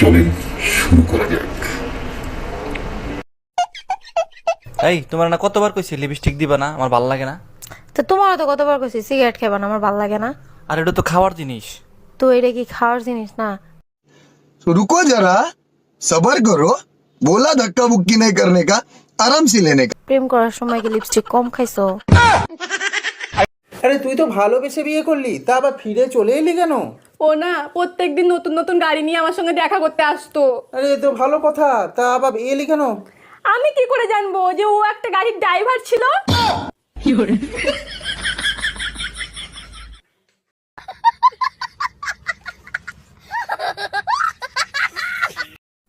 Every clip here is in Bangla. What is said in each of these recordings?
চলেন শুরু করা যাক এই তোমার না কতবার কইছি লিপস্টিক দিবা না আমার ভাল লাগে না তো তোমারও তো কতবার কইছি সিগারেট খাবা না আমার ভাল লাগে না আর এটা তো খাওয়ার জিনিস তো এটা কি খাওয়ার জিনিস না तो रुको जरा सबर करो बोला धक्का बुक्की नहीं करने का आराम से लेने का প্রেম করার সময় কি লিপস্টিক কম খাইছো আরে তুই তো ভালোবেসে বিয়ে করলি তা আবার ফিরে চলে এলি কেন ও না প্রত্যেকদিন নতুন নতুন গাড়ি নিয়ে আমার সঙ্গে দেখা করতে আসতো। আরে এ তো ভালো কথা। তা আবার এলি কেন? আমি কি করে জানব যে ও একটা গাড়ির ড্রাইভার ছিল?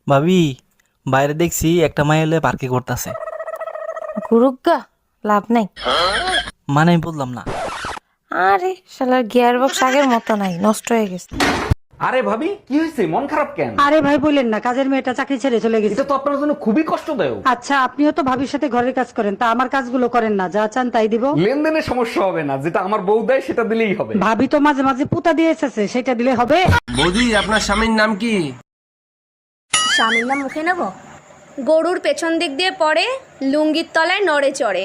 ভাবি বাইরে দেখছি একটা মাই হলে পার্কে করতেছে। গুরুগা লাভ নাই। মানে আমি বললাম না। আরে শালার গিয়ার বক্স আগের মতো নাই নষ্ট হয়ে গেছে। আরে ভাবি কি হয়েছে? মন খারাপ কেন? আরে ভাই বললেন না কাজের মেয়েটা চাকরি ছেড়ে চলে গেছে। এটা তো আপনার জন্য খুবই কষ্টদায়ক। আচ্ছা আপনিও তো ভাবির সাথে ঘরের কাজ করেন তা আমার কাজগুলো করেন না যা চান তাই দিব। লেনদেনের সমস্যা হবে না যেটা আমার বউ দেয় সেটা দিলেই হবে। ভাবি তো মাঝে মাঝে পুতা দিয়ে এসেছে সেটা দিলে হবে। বৌদি আপনার স্বামীর নাম কি? স্বামীর নাম মুখে নেব? গরুর পেছন দিক দিয়ে পড়ে লুঙ্গির তলায় নড়ে চড়ে।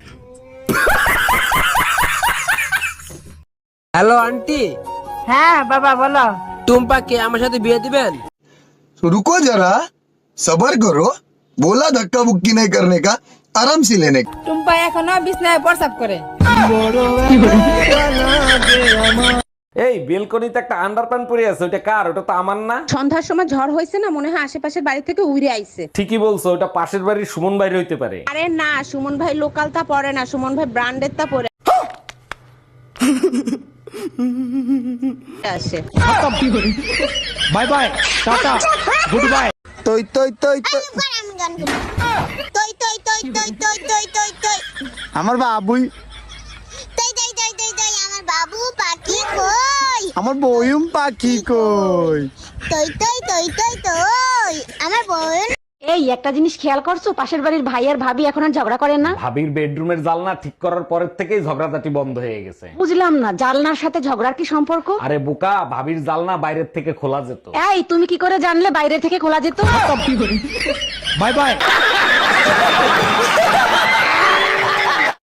হ্যালো আন্টি হ্যাঁ বাবা বলো টুম্পাকে আমার সাথে বিয়ে দিবেন तो रुको जरा सबर करो बोला धक्का बुक्की नहीं करने का आराम से लेने का টুম্পা এখনো বিছনায় প্রসাব করে এই বেলকনিতে একটা আন্ডারপ্যান্ট পরে আছে ওটা কার ওটা তো আমার না সন্ধ্যার সময় ঝড় হয়েছে না মনে হয় আশেপাশের বাড়ি থেকে উড়ে আইছে ঠিকই বলছো ওটা পাশের বাড়ির সুমন বাইরে হইতে পারে আরে না সুমন ভাই লোকাল তা পরে না সুমন ভাই ব্র্যান্ডের তা পরে আসে bye bye tata good bye আমার বাবুই তই আমার বাবু পাখি কই আমার বয়ুম পাখি কই তই তই তই তই তই আমার বয়ুম এই একটা জিনিস খেয়াল করছ? পাশের বাড়ির ভাই আর ভাবি এখন আর ঝগড়া করে না? ভাবির বেডরুমের জালনা ঠিক করার পরের থেকেই ঝগড়াঝাটি বন্ধ হয়ে গেছে। বুঝলাম না জালনার সাথে ঝগড়ার কি সম্পর্ক? আরে বোকা ভাবির জালনা বাইরের থেকে খোলা যেত। এই তুমি কি করে জানলে বাইরে থেকে খোলা যেত? Bye bye.